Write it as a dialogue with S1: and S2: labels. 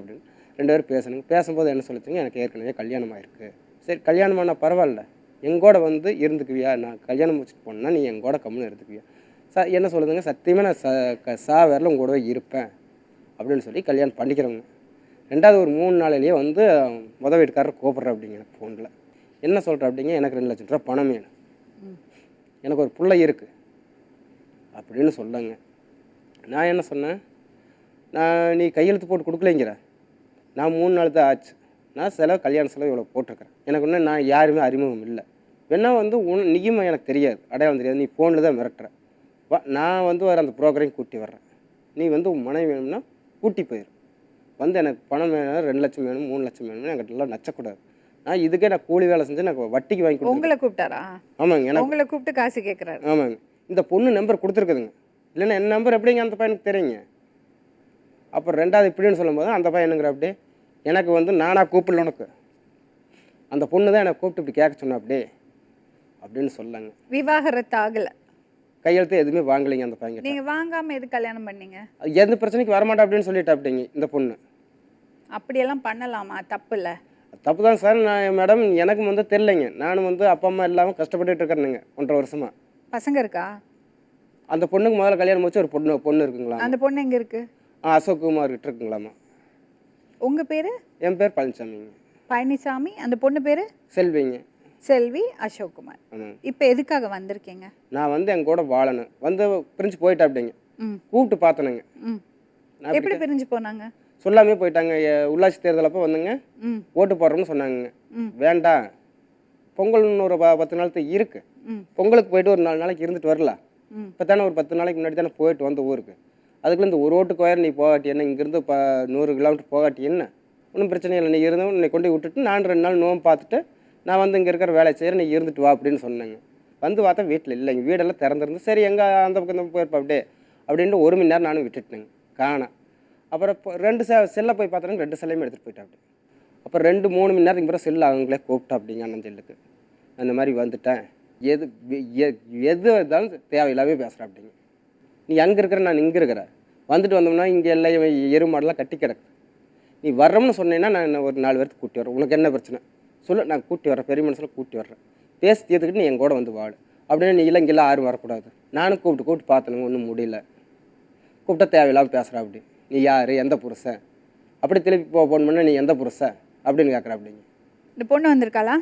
S1: அப்படின்னு ரெண்டு பேரும் பேசணுங்க பேசும்போது என்ன சொல்லிச்சுங்க? எனக்கு ஏற்கனவே கல்யாணம் ஆயிருக்கு. சரி கல்யாணம் ஆனால் பரவாயில்ல. எங்கூட வந்து இருந்துக்குவியா? நான் கல்யாணம் முடிச்சுட்டு போனேன்னா நீ எங்கூட கம்முன்னு இருந்துக்குவியா? ச என்ன சொல்லுதுங்க? சத்தியமாக நான் ச க சா வரல உங்க கூடவே இருப்பேன். அப்படின்னு சொல்லி கல்யாணம் பண்ணிக்கிறவங்க. ரெண்டாவது ஒரு மூணு நாளிலேயே வந்து முத வீட்டுக்காரர் கூப்பிட்ற அப்படிங்க எனக்கு ஃபோனில் என்ன சொல்கிற அப்படிங்க? எனக்கு ரெண்டு லட்சம் ரூபா பணம் வேணும். எனக்கு ஒரு பிள்ளை இருக்குது அப்படின்னு சொல்லுங்க. நான் என்ன சொன்னேன்? நான் நீ கையெழுத்து போட்டு கொடுக்கலைங்கிற? நான் மூணு நாள் தான் ஆச்சு. நான் செலவு கல்யாண செலவு இவ்வளோ போட்டிருக்கிறேன். எனக்கு இன்னும் நான் யாருமே அறிமுகம் இல்லை. வேணா வந்து உன் நீயும் எனக்கு தெரியாது. அடையாளம் தெரியாது. நீ ஃபோனில் தான் மிரட்டுற. வா நான் வந்து வர அந்த ப்ரோக்கரையும் கூட்டி வர்றேன். நீ வந்து உன் மனைவி வேணும்னா கூட்டி போயிரு. வந்து எனக்கு பணம் வேணும் ரெண்டு லட்சம் வேணும் மூணு லட்சம் வேணும்னு என்கிட்ட எல்லாம் நச்சக்கூடாது. நான் இதுக்கே நான் கூலி வேலை செஞ்சு எனக்கு வட்டிக்கு வாங்கி
S2: உங்களை கூப்பிட்டாரா?
S1: ஆமாங்க எனக்கு
S2: உங்களை கூப்பிட்டு காசு கேட்குறாரு
S1: ஆமாங்க. இந்த பொண்ணு நம்பர் கொடுத்துருக்குதுங்க. இல்லைன்னா என் நம்பர் எப்படிங்க அந்த பையனுக்கு தெரியுங்க? அப்புறம் ரெண்டாவது இப்படின்னு சொல்லும்போது அந்த பையனுங்கிற அப்படியே எனக்கு வந்து நானாக கூப்பிடல உனக்கு. அந்த பொண்ணு தான் எனக்கு கூப்பிட்டு இப்படி கேட்க சொன்னா அப்படியே அப்படின்னு சொல்லாங்க.
S2: விவாகரத்து ஆகல.
S1: கையெழுத்து எதுவுமே வாங்கலைங்க அந்த பையன்
S2: நீங்க வாங்காம எது கல்யாணம் பண்ணீங்க?
S1: எந்த பிரச்சனைக்கு வரமாட்டா அப்படின்னு சொல்லிட்டு அப்படிங்க இந்த பொண்ணு.
S2: அப்படியெல்லாம் பண்ணலாமா? தப்பு இல்ல
S1: தப்பு தான் சார் நான் மேடம் எனக்கு வந்து தெரிலைங்க. நானும் வந்து அப்பா அம்மா இல்லாமல் கஷ்டப்பட்டுட்டு இருக்கிறேனுங்க ஒன்றரை வருஷமா.
S2: பசங்க இருக்கா?
S1: அந்த பொண்ணுக்கு முதல்ல கல்யாணம் முடிச்சு ஒரு பொண்ணு பொண்ணு இருக்குங்களா
S2: அந்த பொண்ணு எங்க இருக்கு?
S1: ஆ அசோக் குமார் கிட்ட இருக்குங்களாம்மா
S2: உங்க பேரு?
S1: என் பேர் பழனிசாமிங்க.
S2: பழனிசாமி. அந்த பொண்ணு பேரு?
S1: செல்விங்க.
S2: செல்வி அசோக்குமார். இப்போ எதுக்காக வந்திருக்கீங்க?
S1: நான் வந்து எங்க கூட வாழணும். வந்து பிரிஞ்சு போயிட்டா அப்படிங்க
S2: ம்.
S1: கூப்பிட்டு பார்த்தனுங்க.
S2: எப்படி பிரிஞ்சு போனாங்க?
S1: சொல்லாமே போயிட்டாங்க. உள்ளாட்சி தேர்தல் அப்போ வந்துங்க ஓட்டு போடுறோம்னு சொன்னாங்க. வேண்டாம். பொங்கல்னு ஒரு பத்து நாள் தான் இருக்கு பொங்கலுக்கு போயிட்டு ஒரு நாலு நாளைக்கு இருந்துட்டு வரலாம்
S2: ம்.
S1: இப்போ தானே ஒரு பத்து நாளைக்கு முன்னாடி தானே போயிட்டு வந்த ஊருக்கு. அதுக்குள்ள இந்த ஒரு ஓட்டு கோயர் நீ போகாட்டி என்ன? இங்கேருந்து ப நூறு கிலோமீட்டர் போகாட்டி என்ன? ஒன்றும் பிரச்சனை இல்லை. நீ இருந்தவன் உன்னை கொண்டு விட்டுட்டு நான் ரெண்டு நாள் நோம் பார்த்துட்டு நான் வந்து இங்கே இருக்கிற வேலை செய்கிறேன் நீ இருந்துட்டு வா அப்படின்னு சொன்னாங்க. வந்து பார்த்தா வீட்டில் இல்லைங்க. வீடெல்லாம் திறந்துருந்து சரி எங்கே அந்த பக்கம் இந்த போயிருப்பா அப்படியே அப்படின்ட்டு ஒரு மணி நேரம் நானும் விட்டுட்டேங்க. காணோம் அப்புறம் இப்போ ரெண்டு செ செல்லை போய் பார்த்தோன்னா ரெண்டு செல்லையும் எடுத்துகிட்டு போயிட்டாப்படி அப்புறம் ரெண்டு மூணு மணி நேரத்துக்கு பிறகு செல்லு அவங்களே கூப்பிட்டா அப்படிங்க அண்ணன் செல்லுக்கு. அந்த மாதிரி வந்துட்டேன். எது எ- எது இருந்தாலும் தேவையில்லாமே பேசுகிறேன் அப்படிங்க. நீ அங்கே இருக்கிற நான் இங்கே இருக்கிற வந்துட்டு வந்தோம்னா இங்கே எல்லாம் எரு மாடெல்லாம் கட்டி கிடக்கு. நீ வர்றோம்னு சொன்னேன்னா நான் ஒரு நாலு பேர்த்து கூட்டி வரேன் உனக்கு என்ன பிரச்சனை? சொல்லு நான் கூட்டி வரேன் பெரிய மனசில் கூட்டி வர்றேன். பேசி தீர்த்துக்கிட்டு நீ என் கூட வந்து வாடு அப்படின்னு நீ இல்லை இங்கெல்லாம் யாரும் வரக்கூடாது. நானும் கூப்பிட்டு கூப்பிட்டு பார்த்தனுங்க ஒன்றும் முடியல. கூப்பிட்டா தேவையில்லாமல் பேசுகிறா அப்படி. நீ யார்? எந்த புருஷன்? அப்படி திருப்பி போ ஃபோன் பண்ணால் நீ எந்த புருஷன்? அப்படின்னு கேட்குற அப்படிங்க
S2: இந்த பொண்ணு வந்திருக்காளா?